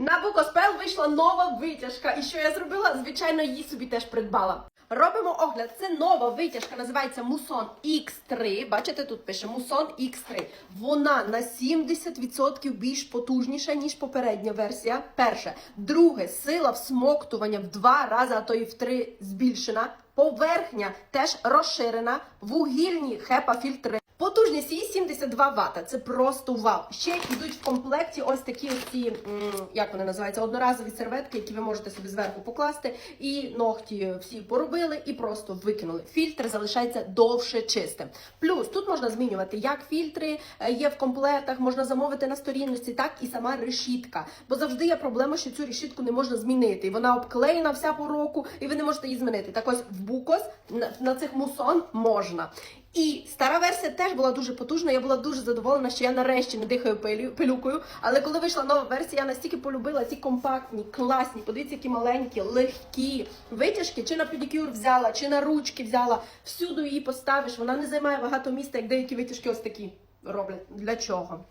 На Букоспел вийшла нова витяжка. І що я зробила? Звичайно, її собі теж придбала. Робимо огляд. Це нова витяжка, називається Muson X3. Бачите, тут пише Muson X3. Вона на 70% більш потужніша, ніж попередня версія. Перше. Друге, сила всмоктування в два рази, а то і в три збільшена. Поверхня теж розширена. Вугільні хепа-фільтри. Потужність її 72 Вт. Це просто вау. Ще йдуть в комплекті ось такі ці, як вони називаються, одноразові серветки, які ви можете собі зверху покласти. І ногті всі поробили і просто викинули. Фільтр залишається довше чистим. Плюс тут можна змінювати як фільтри е, є в комплектах, можна замовити на сторінності, так і сама решітка. Бо завжди є проблема, що цю решітку не можна змінити. І вона обклеєна вся по року, і ви не можете її змінити. Так ось в Букос на цих мусон можна. І стара версія теж була дуже потужна. Я була дуже задоволена, що я нарешті не дихаю пилю- пилюкою. Але коли вийшла нова версія, я настільки полюбила ці компактні, класні. Подивіться, які маленькі, легкі витяжки. Чи на педикюр взяла, чи на ручки взяла. Всюди її поставиш. Вона не займає багато місця, як деякі витяжки ось такі роблять. Для чого?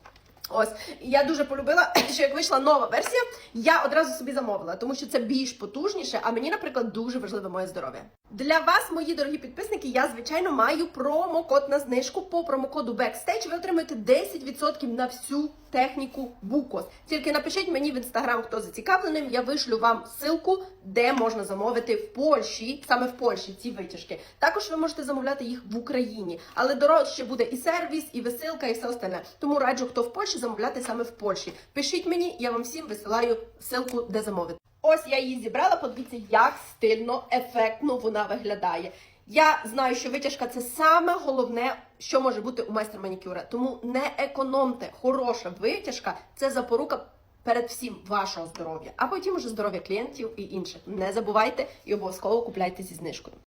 Ось я дуже полюбила, що як вийшла нова версія, я одразу собі замовила, тому що це більш потужніше. А мені, наприклад, дуже важливе моє здоров'я. Для вас, мої дорогі підписники, я звичайно маю промокод на знижку по промокоду Backstage. Ви отримаєте 10% на всю техніку Букос. Тільки напишіть мені в інстаграм, хто зацікавлений. Я вишлю вам ссылку, де можна замовити в Польщі, саме в Польщі ці витяжки. Також ви можете замовляти їх в Україні, але дорожче буде і сервіс, і висилка, і все остальне. Тому раджу, хто в Польщі замовляти саме в Польщі. Пишіть мені, я вам всім висилаю ссылку, де замовити. Ось я її зібрала. Подивіться, як стильно, ефектно вона виглядає. Я знаю, що витяжка це саме головне, що може бути у майстра манікюра. Тому не економте. Хороша витяжка це запорука перед всім вашого здоров'я, а потім уже здоров'я клієнтів і інших. Не забувайте і обов'язково купляйте зі знижкою.